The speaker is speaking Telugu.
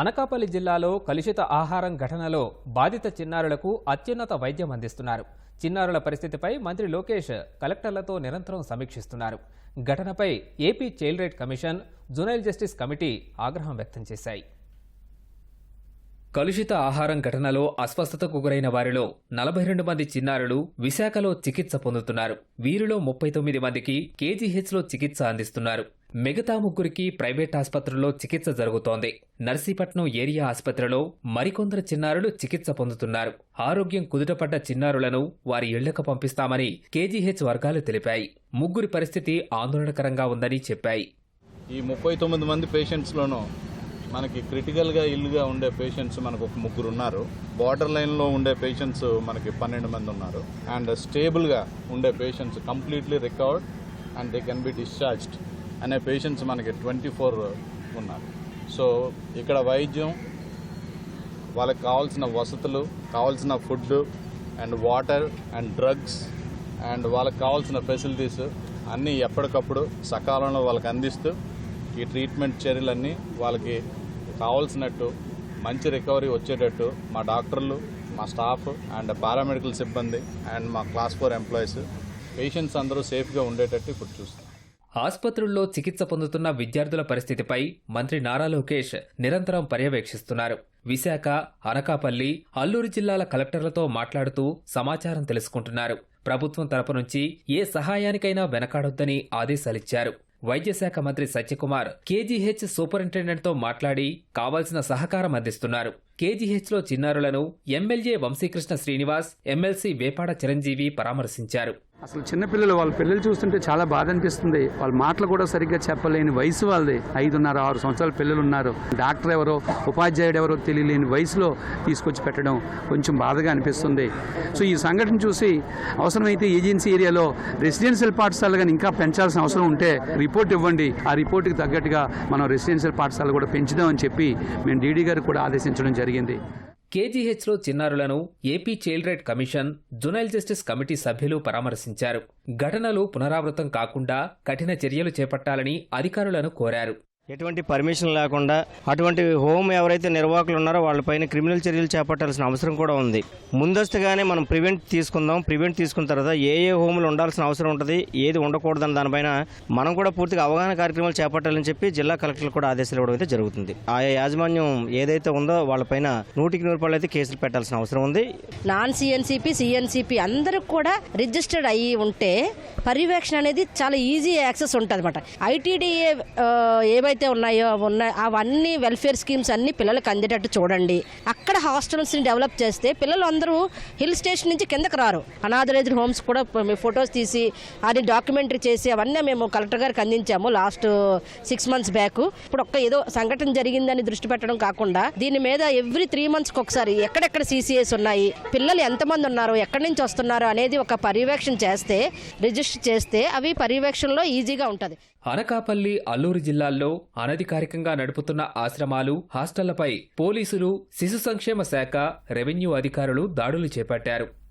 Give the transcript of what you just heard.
అనకాపల్లి జిల్లాలో కలుషిత ఆహారం ఘటనలో బాధిత చిన్నారులకు అత్యున్నత వైద్యం అందిస్తున్నారు. చిన్నారుల పరిస్థితిపై మంత్రి లోకేష్ కలెక్టర్లతో నిరంతరం సమీక్షిస్తున్నారు. ఘటనపై AP child right commission juvenile justice committee ఆగ్రహం వ్యక్తం చేశాయి. కలుషిత ఆహారం ఘటనలో అస్వస్థతకు గురైన వారిలో నలభై రెండు మంది చిన్నారులు విశాఖలో చికిత్స పొందుతున్నారు. వీరిలో ముప్పై తొమ్మిది మందికి కేజీహెచ్లో చికిత్స అందిస్తున్నారు. మిగతా ముగ్గురికి ప్రైవేట్ ఆసుపత్రుల్లో చికిత్స జరుగుతోంది. నర్సీపట్నం ఏరియా ఆసుపత్రిలో మరికొందరు చిన్నారులు చికిత్స పొందుతున్నారు. ఆరోగ్యం కుదుటపడ్డ చిన్నారులను వారి ఇళ్ళకు పంపిస్తామని కేజీహెచ్ వర్గాలు తెలిపాయి. ముగ్గురి పరిస్థితి ఆందోళనకరంగా ఉందని చెప్పాయి. ఈ ముప్పై తొమ్మిది మంది పేషెంట్స్లోనూ మనకి క్రిటికల్గా ఇల్లుగా ఉండే పేషెంట్స్ మనకు ఒక ముగ్గురు ఉన్నారు. బార్డర్ లైన్లో ఉండే పేషెంట్స్ మనకి పన్నెండు మంది ఉన్నారు. అండ్ స్టేబుల్గా ఉండే patients completely recovered and they can be discharged అనే పేషెంట్స్ మనకి ట్వంటీ ఫోర్ ఉన్నారు. సో ఇక్కడ వైద్యం వాళ్ళకి కావాల్సిన వసతులు కావాల్సిన food and water and drugs and వాళ్ళకి కావాల్సిన ఫెసిలిటీస్ అన్నీ ఎప్పటికప్పుడు సకాలంలో వాళ్ళకి అందిస్తూ ఈ ట్రీట్మెంట్ చర్యలన్నీ వాళ్ళకి కావాల్సినట్టు మంచి రికవరీ వచ్చేటట్టు మా డాక్టర్లు మా స్టాఫ్ అండ్ పారామెడికల్ సిబ్బంది అండ్ మా క్లాస్ ఫోర్ ఎంప్లాయీస్ పేషెంట్స్ అందరూ సేఫ్గా ఉండేటట్టు ఇప్పుడు చూస్తాం ఆసుపత్రుల్లో చికిత్స పొందుతున్న విద్యార్థుల పరిస్థితిపై మంత్రి నారా లోకేష్ నిరంతరం పర్యవేక్షిస్తున్నారు. విశాఖ అనకాపల్లి అల్లూరు జిల్లాల కలెక్టర్లతో మాట్లాడుతూ సమాచారం తెలుసుకుంటున్నారు. ప్రభుత్వం తరపు నుంచి ఏ సహాయానికైనా వెనకాడొద్దని ఆదేశాలిచ్చారు. వైద్యశాఖ మంత్రి సత్యకుమార్ కేజీహెచ్ సూపరింటెండెంట్తో మాట్లాడి కావాల్సిన సహకారం అందిస్తున్నారు. కేజీహెచ్లో చిన్నారులను ఎమ్మెల్యే వంశీకృష్ణ శ్రీనివాస్ ఎమ్మెల్సీ వేపాడ చిరంజీవి పరామర్శించారు. అసలు చిన్నపిల్లలు వాళ్ళ పిల్లలు చూస్తుంటే చాలా బాధ అనిపిస్తుంది. వాళ్ళ మాటలు కూడా సరిగ్గా చెప్పలేని వయసు వాళ్ళది. ఐదున్నర ఆరు సంవత్సరాల పిల్లలు ఉన్నారు. డాక్టర్ ఎవరో ఉపాధ్యాయుడు ఎవరో తెలియలేని వయసులో తీసుకొచ్చి పెట్టడం కొంచెం బాధగా అనిపిస్తుంది. సో ఈ సంఘటన చూసి అవసరమైతే ఏజెన్సీ ఏరియాలో రెసిడెన్షియల్ పాఠశాల కానీ ఇంకా పెంచాల్సిన అవసరం ఉంటే రిపోర్ట్ ఇవ్వండి. ఆ రిపోర్ట్కి తగ్గట్టుగా మనం రెసిడెన్షియల్ పాఠశాల కూడా పెంచుదామని చెప్పి మేము డీడీ గారు కూడా ఆదేశించడం జరిగింది. కేజీహెచ్లో చిన్నారులను AP child right commission juvenile justice committee సభ్యులు పరామర్శించారు. ఘటనలు పునరావృతం కాకుండా కఠిన చర్యలు చేపట్టాలని అధికారులను కోరారు. ఎటువంటి పర్మిషన్ లేకుండా అటువంటి హోమ్ ఎవరైతే నిర్వాహకులు ఉన్నారో వాళ్ళపైన క్రిమినల్ చర్యలు చేపట్టాల్సిన అవసరం కూడా ఉంది. ముందస్తుగానే మనం ప్రివెంట్ తీసుకుందాం. ప్రివెంట్ తీసుకున్న తర్వాత ఏ ఏ హోములు ఉండాల్సిన అవసరం ఉంటుంది ఏది ఉండకూడదని దానిపైన మనం కూడా పూర్తిగా అవగాహన కార్యక్రమాలు చేపట్టాలని చెప్పి జిల్లా కలెక్టర్లు కూడా ఆదేశాలు ఇవ్వడం అయితే జరుగుతుంది. ఆయా యాజమాన్యం ఏదైతే ఉందో వాళ్ళపైన నూటికి నూరు రూపాయలు అయితే కేసులు పెట్టాల్సిన అవసరం ఉంది. నాన్ సిఎన్సిపి సిఎన్సిపి అందరూ కూడా రిజిస్టర్డ్ అయ్యి ఉంటే పర్యవేక్షణ అనేది చాలా ఈజీ యాక్సెస్ ఉంటుంది అనమాట ఐటీడీఏ ఏవైతే ఉన్నాయో ఉన్నాయి అవన్నీ వెల్ఫేర్ స్కీమ్స్ అన్ని పిల్లలకు అందేటట్టు చూడండి. అక్కడ హాస్టల్స్ని డెవలప్ చేస్తే పిల్లలు అందరూ హిల్ స్టేషన్ నుంచి కిందకు రారు. అనాథరైజ్డ్ హోమ్స్ కూడా ఫొటోస్ తీసి అది డాక్యుమెంటరీ చేసి అవన్నీ మేము కలెక్టర్ గారికి అందించాము లాస్ట్ సిక్స్ మంత్స్ బ్యాక్ ఇప్పుడు ఒక్క ఏదో సంఘటన జరిగిందని దృష్టి పెట్టడం కాకుండా దీని మీద ఎవ్రీ త్రీ మంత్స్కి ఒకసారి ఎక్కడెక్కడ సీసీఎస్ ఉన్నాయి పిల్లలు ఎంతమంది ఉన్నారు ఎక్కడి నుంచి వస్తున్నారు అనేది ఒక పర్యవేక్షణ చేస్తే రిజిస్టర్ చేస్తే అవి పర్యవేక్షణలో ఈజీగా ఉంటుంది. అనకాపల్లి అల్లూరు జిల్లాల్లో అనధికారికంగా నడుపుతున్న ఆశ్రమాలు హాస్టళ్ళపై పోలీసులు శిశు సంక్షేమ శాఖ రెవెన్యూ అధికారులు దాడులు చేపట్టారు.